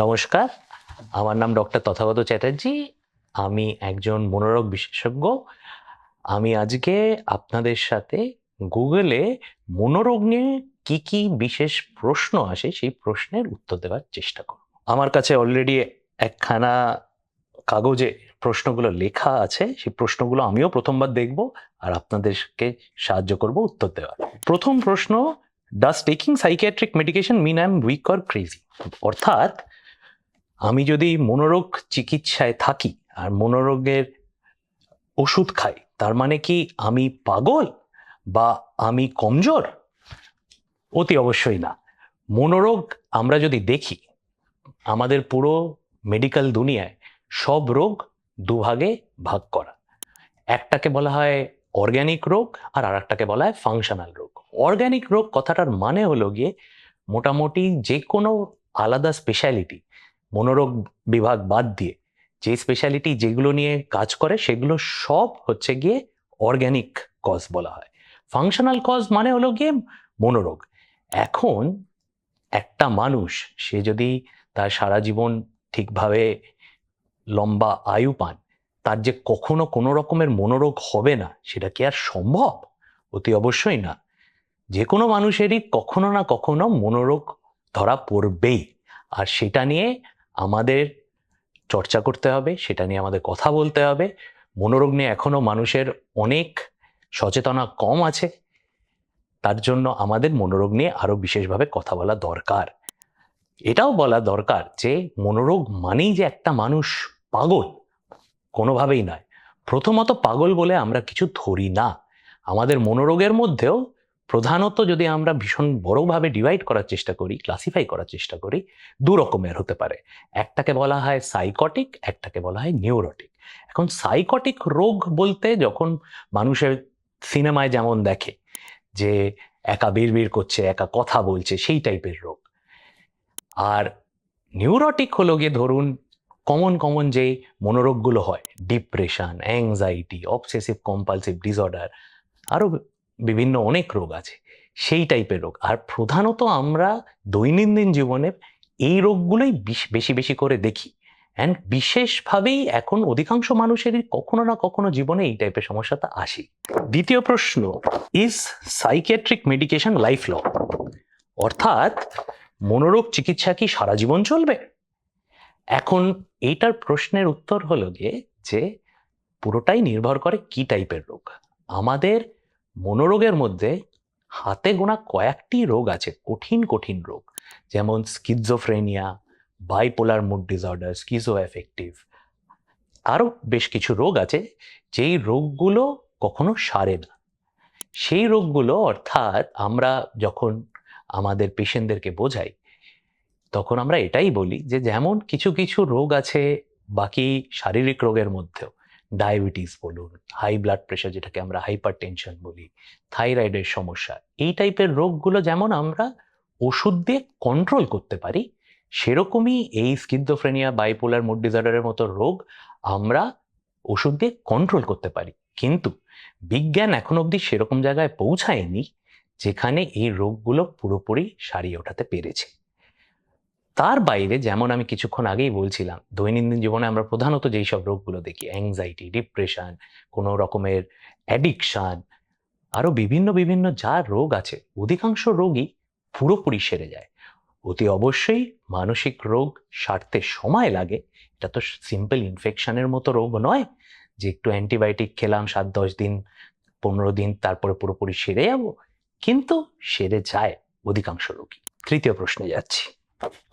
নমস্কার, আমার নাম ডক্টর তথাগত চ্যাটার্জি, আমি একজন মনোরোগ বিশেষজ্ঞ। আমি আজকে আপনাদের সাথে গুগলে মনোরোগ নিয়ে কি কি বিশেষ প্রশ্ন আসে সেই প্রশ্নের উত্তর দেওয়ার চেষ্টা করব। আমার কাছে অলরেডি একখানা কাগজে প্রশ্নগুলো লেখা আছে, সেই প্রশ্নগুলো আমিও প্রথমবার দেখব আর আপনাদেরকে সাহায্য করব উত্তর দেওয়ার। প্রথম প্রশ্ন does taking psychiatric medication mean I am weak or crazy অর্থাৎ আমি যদি মনোরোগ চিকিৎসায় থাকি আর মনোরোগের ওষুধ খাই, তার মানে কি আমি পাগল বা আমি কমজোর? অতি অবশ্যই না। মনোরোগ আমরা যদি দেখি, আমাদের পুরো মেডিকেল দুনিয়ায় সব রোগ দুভাগে ভাগ করা। একটাকে বলা হয় অর্গ্যানিক রোগ আর আরেকটাকে বলা হয় ফাংশনাল রোগ। অর্গ্যানিক রোগ কথাটার মানে হলো গিয়ে মোটামুটি যে কোনো আলাদা স্পেশালিটি মনোরোগ বিভাগ বাদ দিয়ে যে স্পেশালিটি যেগুলো নিয়ে কাজ করে সেগুলো সব হচ্ছে গিয়ে অর্গ্যানিক কজ বলা হয়। ফাংশনাল কজ মানে হলো গিয়ে মনোরোগ। এখন একটা মানুষ, সে যদি তার সারা জীবন ঠিকভাবে লম্বা আয়ু পান, তার যে কখনো কোনো রকমের মনোরোগ হবে না, সেটা কি আর সম্ভব? অতি অবশ্যই না। যে কোনো মানুষেরই কখনো না কখনো মনোরোগ ধরা পড়বেই। আর সেটা নিয়ে আমাদের চর্চা করতে হবে, সেটা নিয়ে আমাদের কথা বলতে হবে। মনোরোগ নিয়ে এখনও মানুষের অনেক সচেতনা কম আছে। তার জন্য আমাদের মনোরোগ নিয়ে আরও বিশেষভাবে কথা বলা দরকার। এটাও বলা দরকার যে, মনোরোগ মানেই যে একটা মানুষ পাগল, কোনোভাবেই নয়। প্রথমত পাগল বলে আমরা কিছু ধরি না। আমাদের মনোরোগের মধ্যেও প্রধানত যদি আমরা ভীষণ বড়ভাবে ডিভাইড করার চেষ্টা করি ক্লাসিফাই করার চেষ্টা করি, দু রকমের হতে পারে। একটাকে বলা হয় সাইকটিক একটাকে বলা হয় নিউরোটিক এখন সাইকটিক রোগ বলতে যখন মানুষের সিনেমায় যেমন দেখে যে একা বিড়বিড় করছে, একা কথা বলছে, সেই টাইপের রোগ। আর নিউরোটিক হলো গিয়ে ধরুন কমন কমন যে মনোরোগগুলো হয় depression anxiety obsessive compulsive disorder আরও বিভিন্ন অনেক রোগ আছে, সেই টাইপের রোগ। আর প্রধানত আমরা দৈনন্দিন জীবনে এই রোগগুলোই বিশ- বেশি করে দেখি। অ্যান্ড বিশেষভাবেই এখন অধিকাংশ মানুষেরই কখনো না কখনো জীবনে এই টাইপের সমস্যাটা আসে। দ্বিতীয় প্রশ্ন is psychiatric medication lifelong অর্থাৎ মনোরোগ চিকিৎসা কি সারা জীবন চলবে? এখন এইটার প্রশ্নের উত্তর হলো গিয়ে যে পুরোটাই নির্ভর করে কি টাইপের রোগ। আমাদের মনোরোগের মধ্যে হাতে গোনা কয়েকটি রোগ আছে, কঠিন কঠিন রোগ। যেমন schizophrenia bipolar mood disorder schizoaffective আরও বেশ কিছু রোগ আছে, যেই রোগগুলো কখনো সারে না। সেই রোগগুলো অর্থাৎ আমরা যখন আমাদের পেশেন্টদেরকে বোঝাই, তখন আমরা এটাই বলি যে যেমন কিছু কিছু রোগ আছে বাকি শারীরিক রোগের মধ্যেও ডায়াবেটিস বলুন হাই ব্লাড প্রেশার যেটাকে আমরা হাইপার টেনশন বলি থাইরয়েডের সমস্যা, এই টাইপের রোগগুলো যেমন আমরা ওষুধ দিয়ে কন্ট্রোল করতে পারি, সেরকমই এই স্কিজোফ্রেনিয়া বাইপোলার মুড ডিসঅর্ডারের মতো রোগ আমরা ওষুধ দিয়ে কন্ট্রোল করতে পারি। কিন্তু বিজ্ঞান এখন অবধি সেরকম জায়গায় পৌঁছায়নি, যেখানে এই রোগগুলো পুরোপুরি সারিয়ে ওঠাতে পেরেছে। তার বাইরে যেমন আমি কিছুক্ষণ আগেই বলছিলাম, দৈনন্দিন জীবনে আমরা প্রধানত যেই সব রোগগুলো দেখি অ্যাংজাইটি ডিপ্রেশন কোনো রকমের অ্যাডিকশান আরও বিভিন্ন বিভিন্ন যা রোগ আছে, অধিকাংশ রোগই পুরোপুরি সেরে যায়। অতি অবশ্যই মানসিক রোগ সারতে সময় লাগে, এটা তো সিম্পল ইনফেকশনের মতো রোগ নয় যে একটু অ্যান্টিবায়োটিক খেলাম, সাত, দশ দিন, পনেরো দিন, তারপরে পুরোপুরি সেরে যাব, কিন্তু সেরে যায় অধিকাংশ রোগী তৃতীয় প্রশ্নে যাচ্ছি।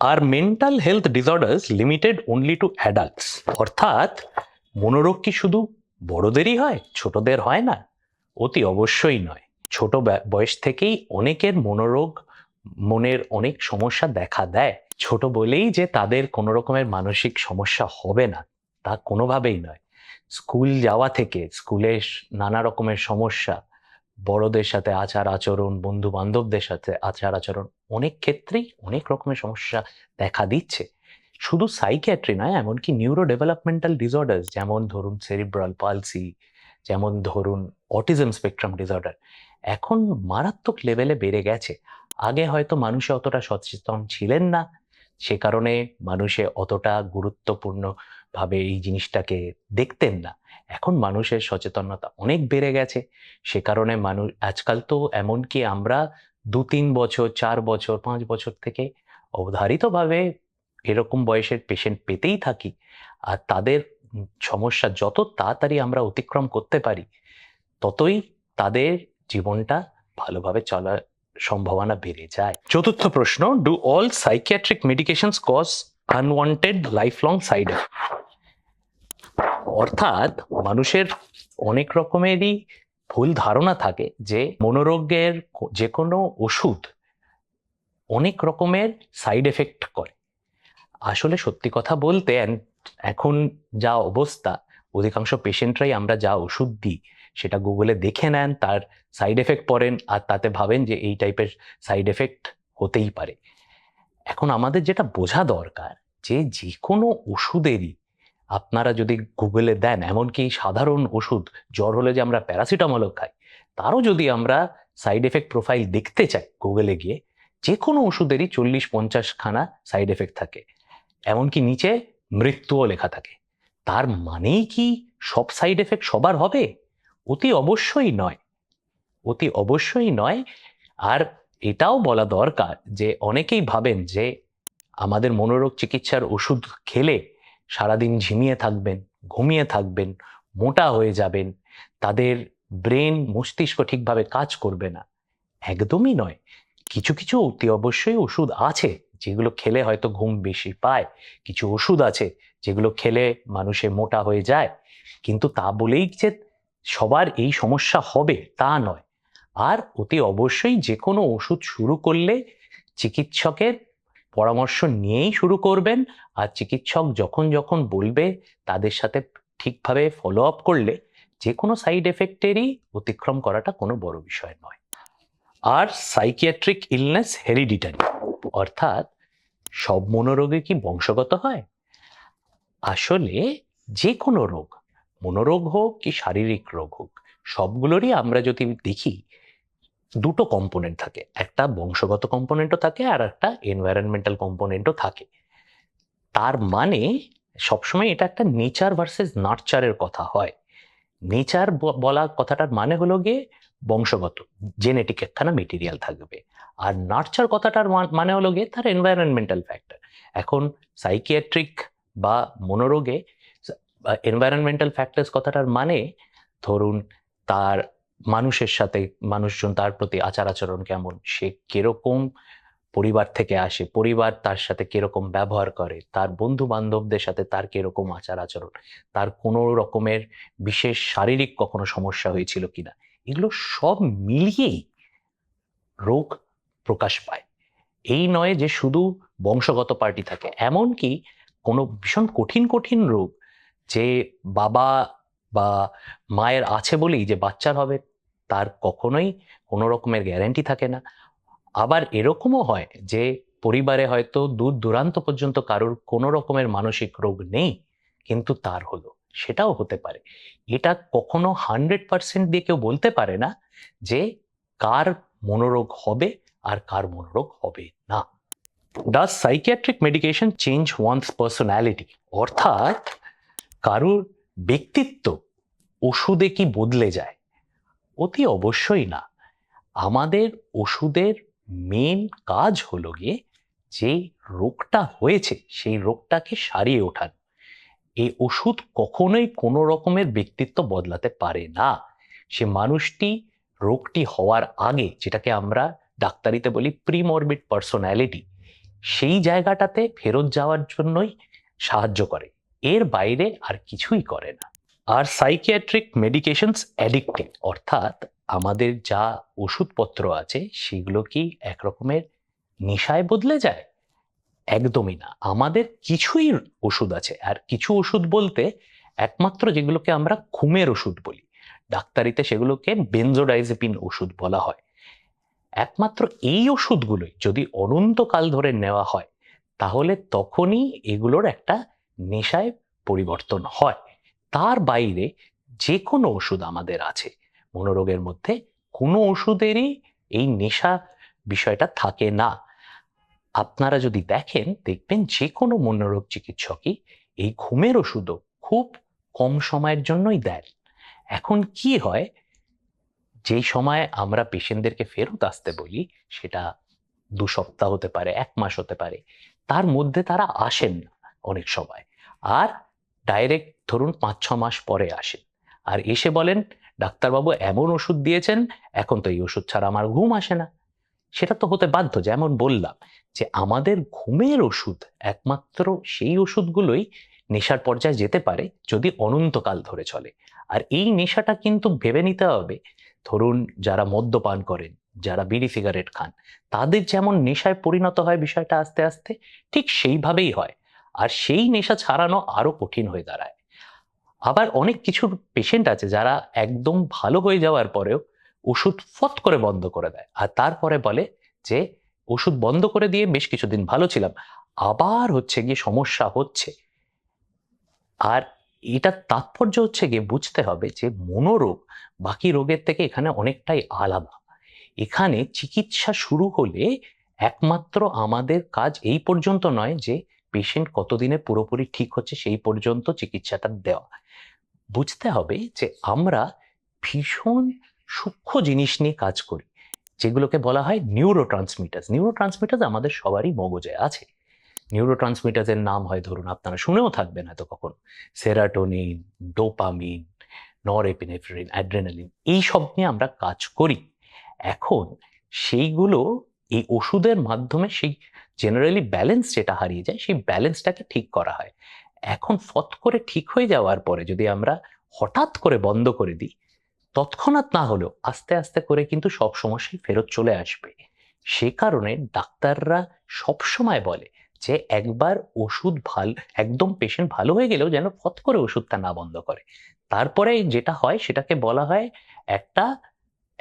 আর mental health disorders limited only to adults অর্থাৎ মনোরোগ কি শুধু বড়দেরই হয়, ছোটদের হয় না? অতি অবশ্যই নয়। ছোট বয়স থেকেই অনেকের মনোরোগ, মনের অনেক সমস্যা দেখা দেয়। ছোট বলেই যে তাদের কোনো রকমের মানসিক সমস্যা হবে না, তা কোনোভাবেই নয়। স্কুল যাওয়া থেকে স্কুলের নানা রকমের সমস্যা বড়দের সাথে আচার আচরণ বন্ধু বান্ধবদের সাথে আচার আচরণ অনেক ক্ষেত্রেই অনেক রকমের সমস্যা দেখা দিচ্ছে। শুধু সাইকিয়াট্রি নয়, এমনকি নিউরো ডেভেলপমেন্টাল ডিসঅর্ডার্স যেমন ধরুন সেরিব্রাল পালসি যেমন ধরুন অটিজম স্পেকট্রাম ডিসঅর্ডার এখন মারাত্মক লেভেলে বেড়ে গেছে। আগে হয়তো মানুষে অতটা সচেতন ছিলেন না, সে কারণে মানুষে অতটা গুরুত্বপূর্ণভাবে এই জিনিসটাকে দেখতেন না। এখন মানুষের সচেতনতা অনেক বেড়ে গেছে। সে কারণে মানুষ, আজকাল তো এমনকি আমরা দু তিন বছর, চার বছর, পাঁচ বছর থেকে অবধারিতভাবে এরকম বয়সের পেশেন্ট পেতেই থাকি। আর তাদের সমস্যা যত তাড়াতাড়ি আমরা অতিক্রম করতে পারি, ততই তাদের জীবনটা ভালোভাবে চলার সম্ভাবনা বেড়ে যায়। চতুর্থ প্রশ্ন do all psychiatric medications cause unwanted life long side অর্থাৎ মানুষের অনেক রকমেরই ভুল ধারণা থাকে যে মনোরোগের যে কোনো ওষুধ অনেক রকমের সাইড এফেক্ট করে। আসলে সত্যি কথা বলতে এখন যা অবস্থা, অধিকাংশ পেশেন্টরাই আমরা যা ওষুধ দিই, সেটা গুগলে দেখে নেন, তার সাইড এফেক্ট পড়েন, আর তাতে ভাবেন যে এই টাইপের সাইড এফেক্ট হতেই পারে। এখন আমাদের যেটা বোঝা দরকার, যে যে কোনো ওষুধেরই আপনারা যদি গুগলে দেন, এমনকি সাধারণ ওষুধ, জ্বর হলে যে আমরা প্যারাসিটামলও খাই, তারও যদি আমরা সাইড এফেক্ট প্রোফাইল দেখতে চাই গুগলে গিয়ে যে কোনো ওষুধেরই চল্লিশ পঞ্চাশ খানা সাইড এফেক্ট থাকে। এমনকি নিচে মৃত্যুও লেখা থাকে। তার মানেই কি সব সাইড এফেক্ট সবার হবে? অতি অবশ্যই নয়। অতি অবশ্যই নয়। আর এটাও বলা দরকার যে, অনেকেই ভাবেন যে, আমাদের মনোরোগ চিকিৎসার ওষুধ খেলে সারাদিন ঝিমিয়ে থাকবেন, ঘুমিয়ে থাকবেন, মোটা হয়ে যাবেন, তাদের ব্রেন মস্তিষ্ক ঠিকভাবে কাজ করবে না। একদমই নয়। কিছু কিছু অতি অবশ্যই ওষুধ আছে যেগুলো খেলে হয়তো ঘুম বেশি পায়। কিছু ওষুধ আছে যেগুলো খেলে মানুষে মোটা হয়ে যায়। কিন্তু তা বলেই যে সবার এই সমস্যা হবে তা নয়। আর অতি অবশ্যই যে কোনো ওষুধ শুরু করলে চিকিৎসকের পরামর্শ নিয়েই শুরু করবেন আর চিকিৎসক যখন যখন বলবে তাদের সাথে ঠিকভাবে ফলো আপ করলে যে কোনো সাইড এফেক্টেরই অতিক্রম করাটা কোনো বড় বিষয় নয়। আর সাইকিয়াট্রিক ইলনেস হেরিডিটারি অর্থাৎ সব মনোরোগে কি বংশগত হয়? আসলে যে কোনো রোগ, মনোরোগ হোক কি শারীরিক রোগ হোক, সবগুলোরই আমরা যদি দেখি দুটো কম্পোনেন্ট থাকে। একটা বংশগত কম্পোনেন্টও থাকে আর একটা এনভায়রনমেন্টাল কম্পোনেন্টও থাকে। তার মানে সবসময় এটা একটা নেচার ভার্সেস নার্চারের কথা হয়। নেচার বলা কথাটার মানে হলো গিয়ে বংশগত জেনেটিক একখানা মেটেরিয়াল থাকবে। আর নার্চার কথাটার মান- হলো গিয়ে তার এনভায়রনমেন্টাল ফ্যাক্টর এখন সাইকিয়াট্রিক বা মনোরোগে এনভায়রনমেন্টাল ফ্যাক্টরস কথাটার মানে ধরুন তার মানুষের সাথে মানুষজন তার প্রতি আচার আচরণ কেমন? সে কীরকম পরিবার থেকে আসে? পরিবার তার সাথে কীরকম ব্যবহার করে? তার বন্ধু বান্ধবদের সাথে তার কীরকম আচার আচরণ? তার কোনো রকমের বিশেষ শারীরিক কখনো সমস্যা হয়েছিল কিনা? এগুলো সব মিলিয়েই রোগ প্রকাশ পায়। এই নয় যে শুধু বংশগত পার্টি থাকে, এমনকি কোনো ভীষণ কঠিন কঠিন রোগ যে বাবা বা মায়ের আছে বলেই যে বাচ্চার হবে তার কখনোই কোনো রকমের গ্যারান্টি থাকে না। আবার এরকমও হয় যে পরিবারে হয়তো দূর দূরান্ত পর্যন্ত কারোর কোনো রকমের মানসিক রোগ নেই, কিন্তু তার হলো। সেটাও হতে পারে। এটা কখনো হান্ড্রেড পার্সেন্ট দিয়ে কেউ বলতে পারে না যে কার মনোরোগ হবে আর কার মনোরোগ হবে না। Does psychiatric medication change one's personality অর্থাৎ কারোর ব্যক্তিত্ব ওষুধে কি বদলে যায়? অতি অবশ্যই না। আমাদের ওষুধের মেন কাজ হলো গিয়ে যে রোগটা হয়েছে, সেই রোগটাকে সারিয়ে ওঠানো। এই ওষুধ কখনোই কোনো রকমের ব্যক্তিত্ব বদলাতে পারে না। সে মানুষটি রোগটি হওয়ার আগে, যেটাকে আমরা ডাক্তারিতে বলি প্রিমরবিড পার্সোনালিটি, সেই জায়গাটাতে ফেরত যাওয়ার জন্যই সাহায্য করে। এর বাইরে আর কিছুই করে না। আর সাইকিয়াট্রিক মেডিকেশনস অ্যাডিক্টিভ অর্থাৎ আমাদের যা ওষুধপত্র আছে সেগুলো কি একরকমের নেশায় বদলে যায়? একদমই না। আমাদের কিছুই ওষুধ আছে। আর কিছু ওষুধ বলতে একমাত্র যেগুলোকে আমরা ঘুমের ওষুধ বলি, ডাক্তারিতে সেগুলোকে বেনজোডাইজেপিন ওষুধ বলা হয়। একমাত্র এই ওষুধগুলোই যদি অনন্তকাল ধরে নেওয়া হয়, তাহলে তখনই এগুলোর একটা নেশায় পরিবর্তন হয়। তার বাইরে যে কোনো ওষুধ আমাদের আছে। মনোরোগের মধ্যে কোনো ওষুধেরই এই নেশা বিষয়টা থাকে না। আপনারা যদি দেখেন, দেখবেন যে কোনো মনোরোগ চিকিৎসকই এই ঘুমের ওষুধও খুব কম সময়ের জন্যই দেন। এখন কি হয়, যেই সময় আমরা পেশেন্টদেরকে ফেরত আসতে বলি, সেটা দু সপ্তাহ হতে পারে, এক মাস হতে পারে, তার মধ্যে তারা আসেন না অনেক সময়। আর ডাইরেক্ট ধরুন পাঁচ, ছ মাস পরে আসেন আর এসে বলেন, ডাক্তারবাবু, এমন ওষুধ দিয়েছেন, এখন তো এই ওষুধ ছাড়া আমার ঘুম আসে না। সেটা তো হতে বাধ্য, যেমন বললাম যে আমাদের ঘুমের ওষুধ একমাত্র সেই ওষুধগুলোই নেশার পর্যায়ে যেতে পারে যদি অনন্তকাল ধরে চলে। আর এই নেশাটা কিন্তু ভেবে নিতে হবে। ধরুন যারা মদ্যপান করেন, যারা বিড়ি সিগারেট খান, তাদের যেমন নেশায় পরিণত হয় বিষয়টা আস্তে আস্তে, ঠিক সেইভাবেই হয়। আর সেই নেশা ছাড়ানো আরও কঠিন হয়ে দাঁড়ায়। আবার অনেক কিছু পেশেন্ট আছে যারা একদম ভালো হয়ে যাওয়ার পরেও ওষুধ ফট করে বন্ধ করে দেয়। আর তারপরে বলে যে, ওষুধ বন্ধ করে দিয়ে বেশ কিছুদিন ভালো ছিলাম, আবার হচ্ছে গিয়ে সমস্যা হচ্ছে। আর এটার তাৎপর্য হচ্ছে গিয়ে বুঝতে হবে যে, মনোরোগ বাকি রোগের থেকে এখানে অনেকটাই আলাদা। এখানে চিকিৎসা শুরু হলে একমাত্র আমাদের কাজ এই পর্যন্ত নয় যে পেশেন্ট কতদিনে পুরোপুরি ঠিক হচ্ছে সেই পর্যন্ত চিকিৎসাটা দেওয়া। বুঝতে হবে যে আমরা ভীষণ সূক্ষ্ম জিনিস নিয়ে কাজ করি, যেগুলোকে বলা হয় নিউরো ট্রান্সমিটার্স নিউরো ট্রান্সমিটার্স আমাদের সবারই মগজে আছে। নিউরো ট্রান্সমিটার্সের নাম হয়, ধরুন আপনারা শুনেও থাকবেন হয়তো কখনো সেরাটোনিন ডোপামিন নরএপিনেফ্রিন অ্যাড্রেনালিন এই সব নিয়ে আমরা কাজ করি। এখন সেইগুলো এই ওষুধের মাধ্যমে সেই জেনারেলি ব্যালেন্স যেটা হারিয়ে যায়, সেই ব্যালেন্সটাকে ঠিক করা হয়। এখন ফত করে ঠিক হয়ে যাওয়ার পরে যদি আমরা হঠাৎ করে বন্ধ করে দিই, তৎক্ষণাৎ না হলেও আস্তে আস্তে করে কিন্তু সব সমস্যাই ফেরত চলে আসবে। সে কারণে ডাক্তাররা সব সময় বলে যে একবার ওষুধ ভালো, একদম পেশেন্ট ভালো হয়ে গেলেও যেন ফত করে ওষুধটা না বন্ধ করে। তারপরে যেটা হয় সেটাকে বলা হয় একটা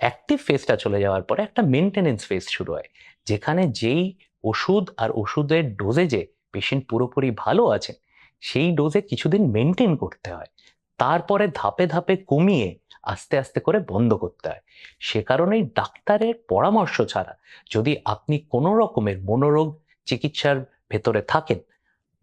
অ্যাক্টিভ ফেজটা চলে যাওয়ার পরে একটা মেনটেনেন্স ফেজ শুরু হয়, যেখানে যেই ওষুধ আর ওষুধের ডোজেজে পেশেন্ট পুরোপুরি ভালো আছে, সেই ডোজে কিছুদিন মেনটেন করতে হয়, তারপরে ধাপে ধাপে কমিয়ে আস্তে আস্তে করে বন্ধ করতে হয়। সে কারণেই ডাক্তারের পরামর্শ ছাড়া যদি আপনি কোনো রকমের মনোরোগ চিকিৎসার ভেতরে থাকেন,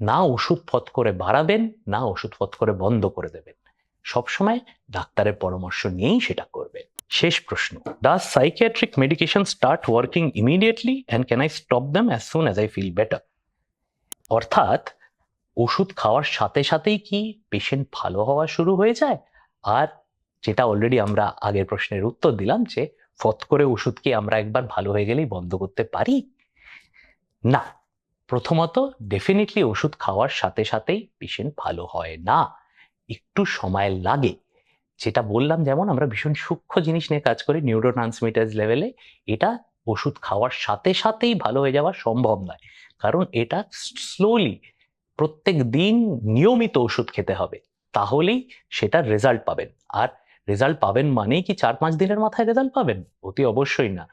না ওষুধ ফত করে বাড়াবেন, না ওষুধ ফত করে বন্ধ করে দেবেন। সবসময় ডাক্তারের পরামর্শ নিয়েই সেটা করবেন। শেষ প্রশ্ন does psychiatric medication start working immediately and can I stop them as soon as I feel better অর্থাৎ, ওষুধ খাওয়ার সাথে সাথেই কি পেশেন্ট ভালো হওয়া শুরু হয়ে যায়? আর যেটা অলরেডি আমরা আগের প্রশ্নের উত্তর দিলাম যে, ফত করে ওষুধ কি আমরা একবার ভালো হয়ে গেলেই বন্ধ করতে পারি? না, প্রথমত ডেফিনেটলি ওষুধ খাওয়ার সাথে সাথেই পেশেন্ট ভালো হয় না। একটু সময় লাগে। যেটা বললাম যেমন আমরা ভীষণ সূক্ষ্ম জিনিস নিয়ে কাজ করি নিউরো ট্রান্সমিটার্স লেভেলে এটা ওষুধ খাওয়ার সাথে সাথেই ভালো হয়ে যাওয়া সম্ভব নয়। কারণ এটা স্লোলি প্রত্যেক দিন নিয়মিত ওষুধ খেতে হবে, তাহলেই সেটার রেজাল্ট পাবেন। আর রেজাল্ট পাবেন মানেই কি চার পাঁচ দিনের মাথায় রেজাল্ট পাবেন? অতি অবশ্যই না।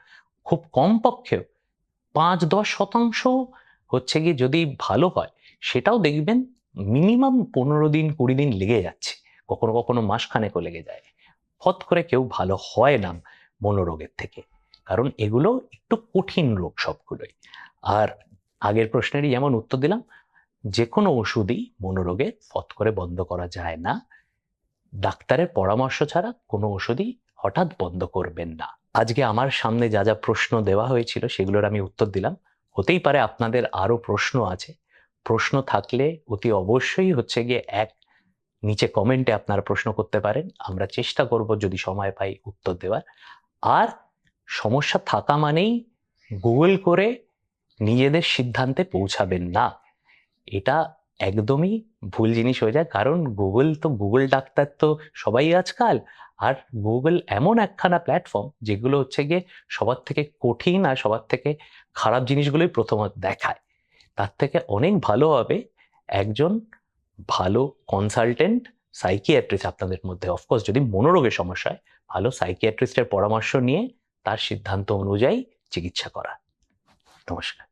খুব কম পক্ষেও পাঁচ দশ শতাংশ হচ্ছে গিয়ে যদি ভালো হয়, সেটাও দেখবেন মিনিমাম পনেরো দিন কুড়ি দিন লেগে যাচ্ছে। কখনো কখনো মাসখানেকও লেগে যায়। হত করে কেউ ভালো হয় না মনোরোগের থেকে। কারণ এগুলো একটু কঠিন রোগ সবগুলোই। আর আগের প্রশ্নেরই যেমন উত্তর দিলাম যে কোনো ওষুধই মনোরোগে ফত করে বন্ধ করা যায় না। ডাক্তারের পরামর্শ ছাড়া কোনো ওষুধই হঠাৎ বন্ধ করবেন না। আজকে আমার সামনে যা যা প্রশ্ন দেওয়া হয়েছিল সেগুলোর আমি উত্তর দিলাম। হতেই পারে আপনাদের আরও প্রশ্ন আছে। প্রশ্ন থাকলে অতি অবশ্যই হচ্ছে গিয়ে এক নিচে কমেন্টে আপনারা প্রশ্ন করতে পারেন। আমরা চেষ্টা করব যদি সময় পাই উত্তর দেওয়ার। আর সমস্যা থাকা মানেই গুগল করে নিজেদের সিদ্ধান্তে পৌঁছাবেন না। এটা একদমই ভুল জিনিস হয়ে যায়। কারণ গুগল তো গুগল ডাক্তার তো সবাই আজকাল। আর গুগল এমন একখানা প্ল্যাটফর্ম যেগুলো হচ্ছে গিয়ে সবার থেকে কঠিন আর সবার থেকে খারাপ জিনিসগুলোই প্রথমত দেখায়। তার থেকে অনেক ভালো হবে একজন ভালো কনসালটেন্ট সাইকিয়াট্রিস্ট আপনাদের মধ্যে। অফকোর্স যদি মনোরোগের সমস্যা হয়, ভালো সাইকিয়াট্রিস্টের পরামর্শ নিয়ে তার সিদ্ধান্ত অনুযায়ী চিকিৎসা করা। নমস্কার।